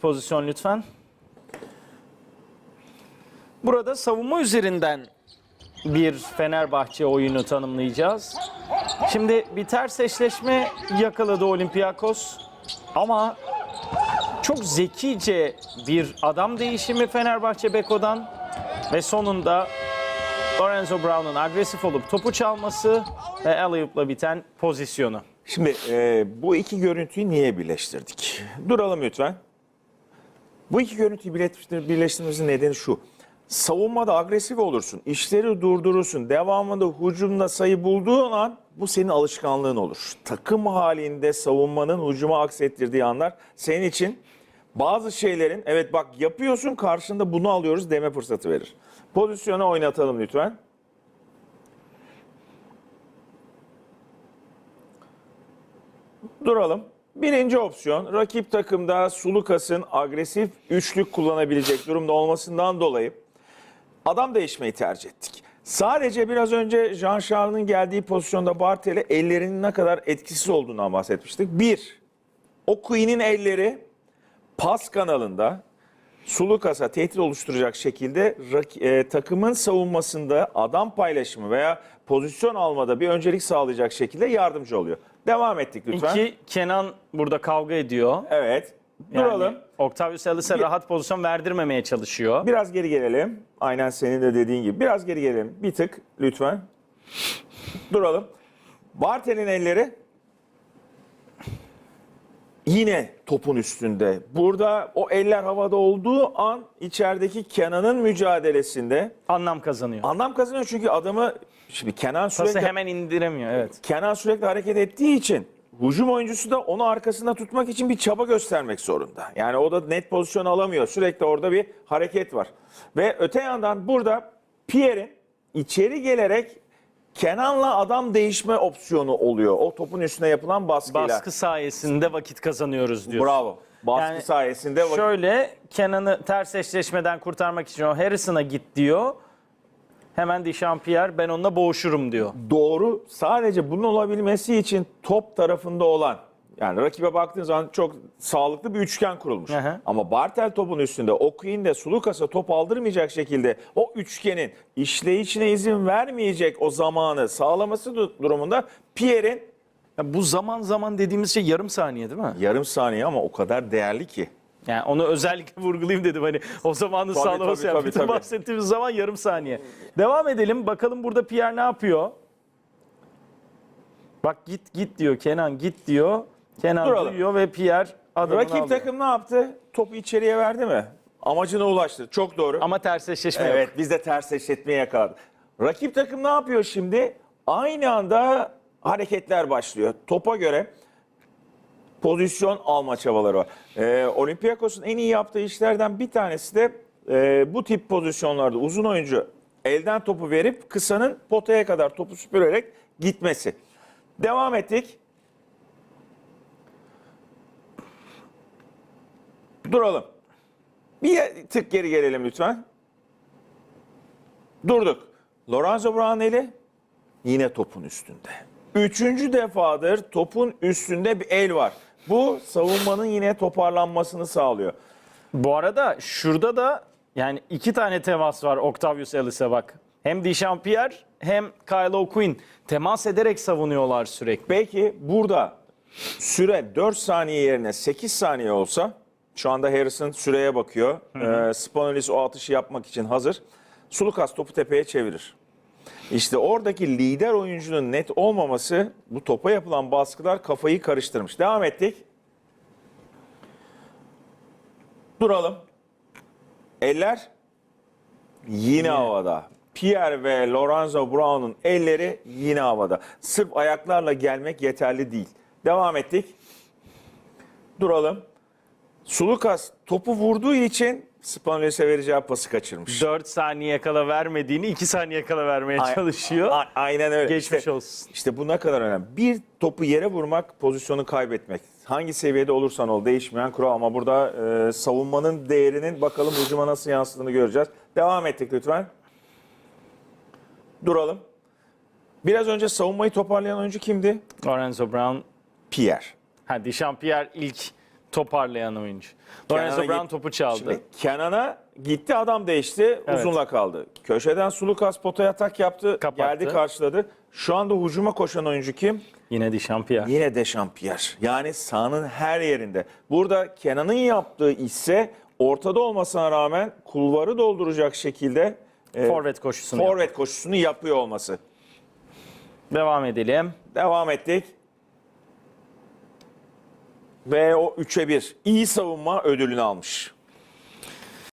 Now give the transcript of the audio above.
pozisyon lütfen. Burada savunma üzerinden bir Fenerbahçe oyunu tanımlayacağız. Şimdi bir ters eşleşme yakaladı Olympiakos ama çok zekice bir adam değişimi Fenerbahçe Beko'dan ve sonunda Lorenzo Brown'un agresif olup topu çalması ve alley-oop'la biten pozisyonu. Şimdi e, bu iki görüntüyü niye birleştirdik? Duralım lütfen. Bu iki görüntüyü birleştir- birleştirmemizin nedeni şu. Savunmada agresif olursun, işleri durdurursun, devamında hücumda sayı bulduğun an bu senin alışkanlığın olur. Takım halinde savunmanın hücuma aksettirdiği anlar senin için bazı şeylerin evet bak yapıyorsun karşında bunu alıyoruz deme fırsatı verir. Pozisyona oynatalım lütfen. Duralım. Birinci opsiyon rakip takımda Sulukas'ın agresif üçlük kullanabilecek durumda olmasından dolayı adam değişmeyi tercih ettik. Sadece biraz önce Jean Charles'ın geldiği pozisyonda Bartel'e ellerinin ne kadar etkisiz olduğundan bahsetmiştik. Bir, o Queen'in elleri pas kanalında Sulukas'a tehdit oluşturacak şekilde e, takımın savunmasında adam paylaşımı veya pozisyon almada bir öncelik sağlayacak şekilde yardımcı oluyor. Devam ettik lütfen. İki, Kenan burada kavga ediyor. Evet. Yani Duralım. Octavius Ellis'e rahat pozisyon verdirmemeye çalışıyor. Biraz geri gelelim. Aynen senin de dediğin gibi. Biraz geri gelelim. Bir tık lütfen. Duralım. Bartel'in elleri yine topun üstünde. Burada o eller havada olduğu an içerideki Kenan'ın mücadelesinde Anlam kazanıyor. anlam kazanıyor çünkü adamı şimdi Kenan Pası sürekli hemen indiremiyor evet. Kenan sürekli hareket ettiği için hücum oyuncusu da onu arkasında tutmak için bir çaba göstermek zorunda. Yani o da net pozisyon alamıyor. Sürekli orada bir hareket var. Ve öte yandan burada Pierre'in içeri gelerek Kenan'la adam değişme opsiyonu oluyor. O topun üstüne yapılan baskıyla. Baskı sayesinde vakit kazanıyoruz diyor. Bravo. Baskı Yani sayesinde vakit- Şöyle Kenan'ı ters eşleşmeden kurtarmak için o Harrison'a git diyor. Hemen Dechampierre ben onunla boğuşurum diyor. doğru sadece bunun olabilmesi için top tarafında olan yani rakibe baktığın zaman çok sağlıklı bir üçgen kurulmuş. Hı hı. Ama Bartel topun üstünde Okuyun de Sulukas'a top aldırmayacak şekilde o üçgenin işleyişine izin vermeyecek o zamanı sağlaması du- durumunda Pierre'in Ya bu zaman zaman dediğimiz şey yarım saniye değil mi? yarım saniye ama o kadar değerli ki. Yani onu özellikle vurgulayayım dedim hani o zamanı Tabii, sağlaması tabii, yani. tabii, Bütün tabii. bahsettiğimiz zaman yarım saniye. Devam edelim bakalım burada Pierre ne yapıyor? Bak git git diyor Kenan git diyor. Kenan Duralım. duyuyor ve Pierre adamını Rakip alıyor. takım ne yaptı? Topu içeriye verdi mi? Amacına ulaştı. Çok doğru. Ama ters eşleşme yok. Evet biz de ters eşletmeye yakaladık. Rakip takım ne yapıyor şimdi? Aynı anda hareketler başlıyor. Topa göre pozisyon alma çabaları var. Ee, Olympiakos'un en iyi yaptığı işlerden bir tanesi de e, bu tip pozisyonlarda uzun oyuncu elden topu verip kısanın potaya kadar topu süpürerek gitmesi. Devam ettik. Duralım. Bir tık geri gelelim lütfen. Durduk. Lorenzo Brown eli yine topun üstünde. Üçüncü defadır topun üstünde bir el var. Bu savunmanın yine toparlanmasını sağlıyor. Bu arada şurada da yani iki tane temas var Octavius Ellis'e bak. Hem Dechampierre hem Kyle O'Quinn temas ederek savunuyorlar sürekli. Belki burada süre 4 saniye yerine 8 saniye olsa şu anda Harrison süreye bakıyor. Ee, Spanulis o atışı yapmak için hazır. Sulukas topu tepeye çevirir. İşte oradaki lider oyuncunun net olmaması bu topa yapılan baskılar kafayı karıştırmış. Devam ettik. Duralım. Eller yine havada. Pierre ve Lorenzo Brown'un elleri yine havada. Sırf ayaklarla gelmek yeterli değil. Devam ettik. Duralım. Sulukas topu vurduğu için Spanulis'e vereceği pası kaçırmış. 4 saniye kala vermediğini 2 saniye kala vermeye Ay- çalışıyor. A- aynen öyle. Geçmiş İşte- olsun. İşte bu ne kadar önemli. Bir topu yere vurmak, pozisyonu kaybetmek. Hangi seviyede olursan ol değişmeyen kural ama burada e, savunmanın değerinin bakalım hücuma nasıl yansıdığını göreceğiz. Devam ettik lütfen. Duralım. Biraz önce savunmayı toparlayan oyuncu kimdi? Lorenzo Brown, Pierre. ha Dechampierre ilk toparlayan oyuncu. Lorenzo Brown git- topu çaldı. Şimdi Kenan'a gitti adam değişti Evet. uzunla kaldı. Köşeden Sulukas potaya atak yaptı Kapattı. geldi karşıladı. Şu anda hücuma koşan oyuncu kim? Yine Dechampierre. Yine Dechampierre. Yani sahanın her yerinde. Burada Kenan'ın yaptığı ise ortada olmasına rağmen kulvarı dolduracak şekilde e, Forvet koşusunu forvet koşusunu yapıyor olması. Devam edelim. Devam ettik. Ve o 3'e 1 iyi savunma ödülünü almış.